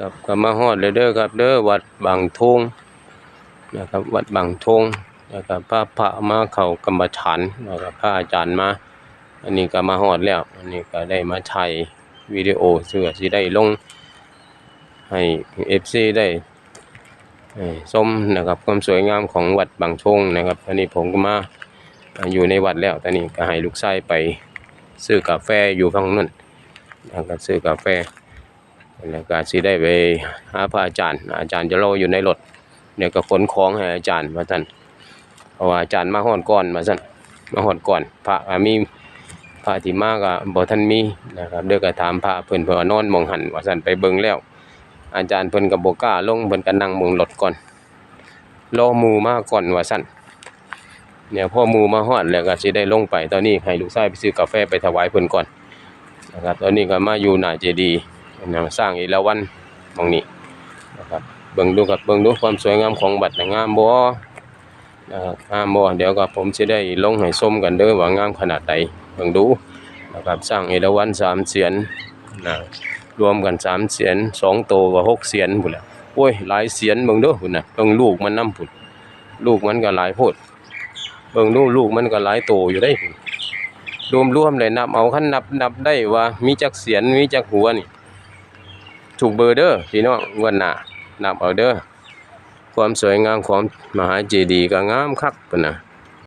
ครับก็มาฮอดเลยเด้อครับ เด้อวัดบางทงนะครับ วัดบางทงนะครับพระพระมาเข้ากรรมฐานนะครับพระอาจารย์มา อันนี้ก็มาฮอดแล้วอันนี้ก็ได้มาถ่ายวิดีโอเพื่อสิได้ลง ให้ FC ได้เอ่อชมนะครับความสวยงามของวัดบางทงนะครับอันนี้ผมก็มาอยู่ในวัดแล้วตอนนี้ก็ให้ลูกชายไปซื้อกาแฟอยู่ฝั่งนู้นนะครับซื้อกาแฟ แล้วก็สิได้ไปหาพระอาจารย์ อาจารย์จะรออยู่ในรถเดี๋ยวก็ขนของให้อาจารย์ว่าซั่นเพราะว่าอาจารย์มาฮอดก่อนว่าซั่นมาฮอดก่อน พระมีพระที่มาก็บ่ทันมีนะครับเดี๋ยวก็ถามพระเพิ่นเพิ่นว่านอนมองหันว่าซั่นไปเบิ่งแล้ว อาจารย์เพิ่นก็บ่กล้าลงเพิ่นก็นั่งเบิ่งรถก่อนรอหมู่มาก่อนว่าซั่นเนี่ยพ่อมูมาฮอดแล้วก็สิได้ลงไป ตอนนี้ให้ลูกชายไปซื้อกาแฟไปถวายเพิ่นก่อนนะครับตอนนี้ก็มาอยู่หน้าเจดีย์ เป็นแนวสร้างเอราวัณหมองนี้นะครับเบิ่งดูครับเบิ่งดูความสวยงามของบัดน่ะงามบ่นะครับงามบ่เดี๋ยวก็ผมสิได้ลงให้ชมกันเด้อว่างามขนาดใดเบิ่งดูนะครับสร้างเอราวัณสามเสียนนะรวมกันสามเสียนสองโตก็หกเสียนพุ่นแหละโอ้ยหลายเสียนเบิ่งด้อพุ่นนะเบิ่งลูกมันน้ำพุ่นลูกมันก็หลายโพดเบิ่งดูลูกมันก็หลายโตอยู่ได้พุ่นรวมเลยนับเอาคันนับนับได้ว่ามีจักเสียนมีจักหัวนี่ ถูกเบอร์เด้อพี่น้องงวันหน้านับเอาเด้อความสวยงามของมหาเจดีย์ก็งามคักปะนะ